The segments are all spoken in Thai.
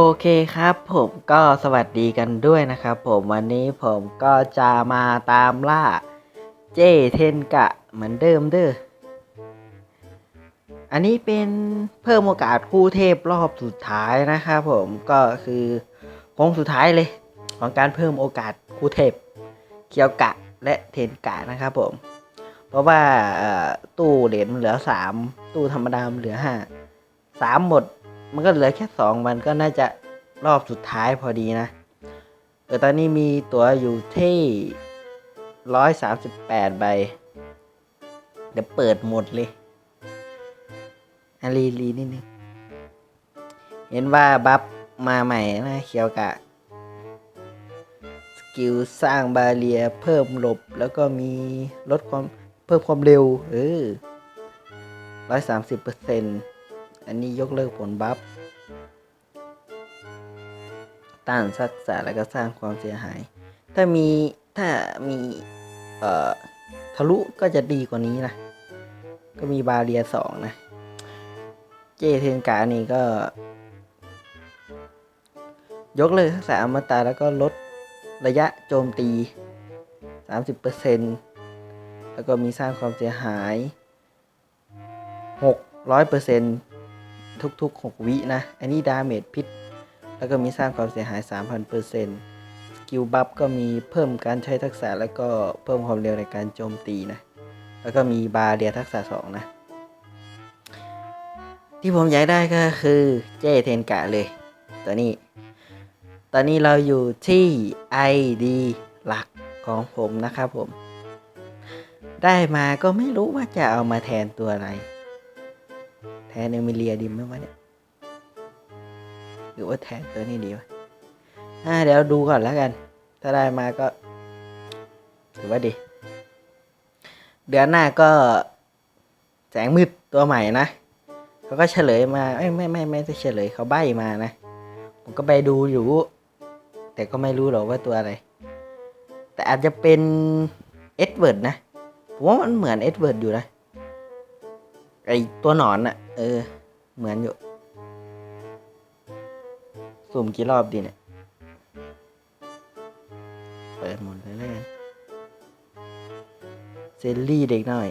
โอเคครับผมก็สวัสดีกันด้วยนะครับผมวันนี้ผมก็จะมาตามล่าเจเทนกะเหมือนเดิมเด้อ อันนี้เป็นเพิ่มโอกาสคู่เทพรอบสุดท้ายนะครับผมก็คือโค้งสุดท้ายเลย ของการเพิ่มโอกาสคู่เทพ เคียวกะและเทนกะนะครับผม เพราะว่าตู้เหรียญเหลือสามตู้ธรรมดามเหลือห้าสามหมด มันก็เหลือแค่สองมันก็น่าจะรอบสุดท้ายพอดีนะ เออตอนนี้มีตั๋วอยู่ที่ร้อยสามสิบแปดใบ เดี๋ยวเปิดหมดเลยอารีรีนิดนึง เห็นว่าบัฟมาใหม่นะเคียวกะ สกิลสร้างบาเรียเพิ่มหลบแล้วก็มีลดความเพิ่มความเร็ว เออร้อยสามสิบเปอร์เซ็นต์ อันนี้ยกเลิกผลบัฟ ต้านซักษาแล้วก็สร้างความเสียหาย ถ้ามีถ้ามี เอ่อ ทะลุก็จะดีกว่านี้นะ ก็มีบาเรียสองนะ เจเทนกานี่ก็ ยกเลิกทักษะอมตะแล้วก็ลดระยะโจมตี 30%แล้วก็มีสร้างความเสียหาย 600% ทุก ๆ 6 วินะ อันนี้ดาเมจพิษ แล้วก็มีสร้างความเสียหาย 3,000%สกิลบัฟก็มีเพิ่มการใช้ทักษะแล้วก็เพิ่มความเร็วในการโจมตีนะ แล้วก็มีบาเรียทักษะ 2 นะ ที่ผมอยากได้ก็คือเจเทนกะเลย ตัวนี้ ตอนนี้เราอยู่ที่ ID หลักของผมนะครับผม ได้มาก็ไม่รู้ว่าจะเอามาแทนตัวอะไร นเอมิเลียดีไหมวะเนี่ย หรือว่าแทนตัวนี้ดีวะอ่าเดี๋ยวดูก่อนแล้วกัน ถ้าได้มาก็ ถือว่าดี เดือนหน้าก็แสงมืดตัวใหม่นะ เขาก็เฉลยมาไม่ไม่ไม่ไม่ได้เฉลยเขาใบ้มานะ ผมก็ไปดูอยู่ แต่ก็ไม่รู้หรอกว่าตัวอะไร แต่อาจจะเป็นเอ็ดเวิร์ดนะ ผมว่ามันเหมือนเอ็ดเวิร์ดอยู่นะ ไอตัวหนอนอะ เออ เหมือนอยู่ สุ่มกี่รอบดีเนี่ย เปิดหมดเลยแล้วกันเซลลี่เด็กหน้อย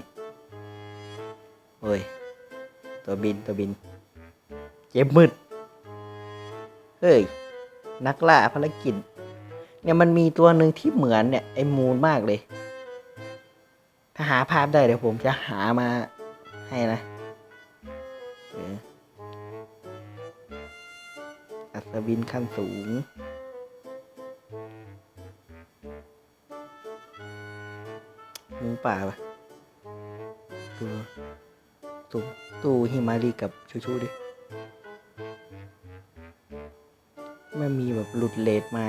โอ้ย ตัวบินตัวบิน เจ็บมืด เฮ้ย นักล่าภารกิจ เนี่ยมันมีตัวหนึ่งที่เหมือนเนี่ย ไอ้มูนมากเลย ถ้าหาภาพได้เดี๋ยวผมจะหามาให้นะ อัศวินขั้นสูงหมูป่าปะดูตูตู้ฮิมารีกับชูชูดิไม่มีแบบหลุดเลทมา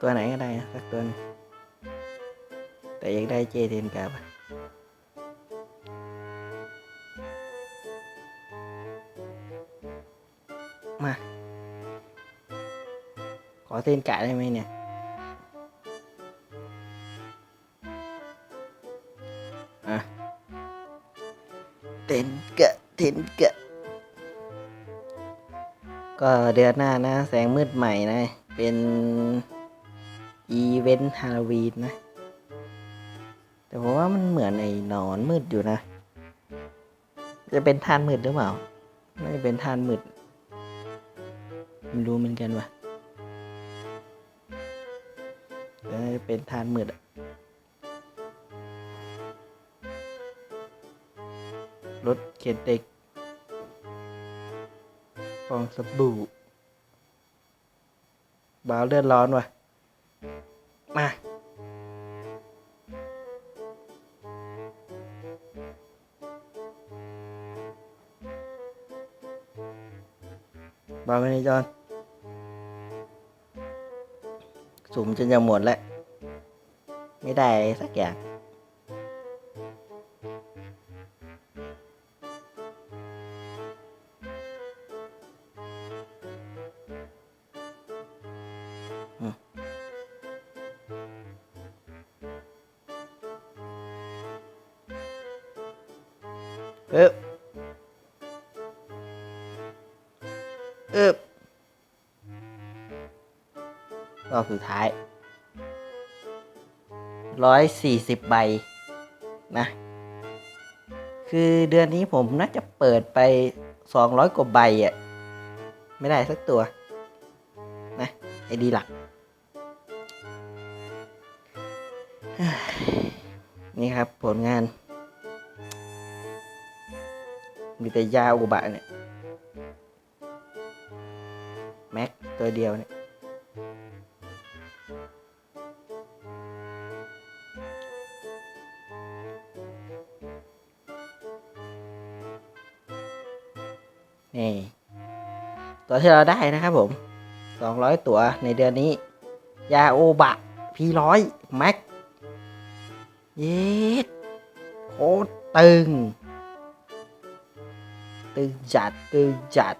ตัวไหนก็ได้นะสักตัวแต่อยากได้เจเทนกาปะ มา ขอเทนกะได้ไหมเนี่ย อะเทนกะเทนกะ ก็เดือนหน้านะ แสงมืดใหม่นะ เป็นอีเวนต์ฮาโลวีนนะ แต่ผมว่ามันเหมือนไอ้หนอนมืดอยู่นะ จะเป็นทานมืดหรือเปล่า น่าจะเป็นทานมืด ไม่รู้เหมือนกันว่ะเป็นทานมืดรถเข็นเด็กฟองสบู่บาวเลือดร้อนว่ะ มาบาวไปในจอน สุ่มจนจะหมดแล้ว ไม่ได้สักอย่าง เอ๊ะ สุดท้ายร้อยสี่สิบใบนะ คือเดือนนี้ผมน่าจะเปิดไปสองร้อยกว่าใบอะ่ะ ไม่ได้สักตัว นะไอดีหลัก นี่ครับผลงาน มีแต่ยาอุบะเนี่ย แม็กตัวเดียวเนี่ย นี่ตัวที่เราได้นะครับผม 200 ตัวในเดือนนี้ ยาโอบะพีร้อยแม็กเย็ดโคตรตึง ตึงจัด ตึงจัด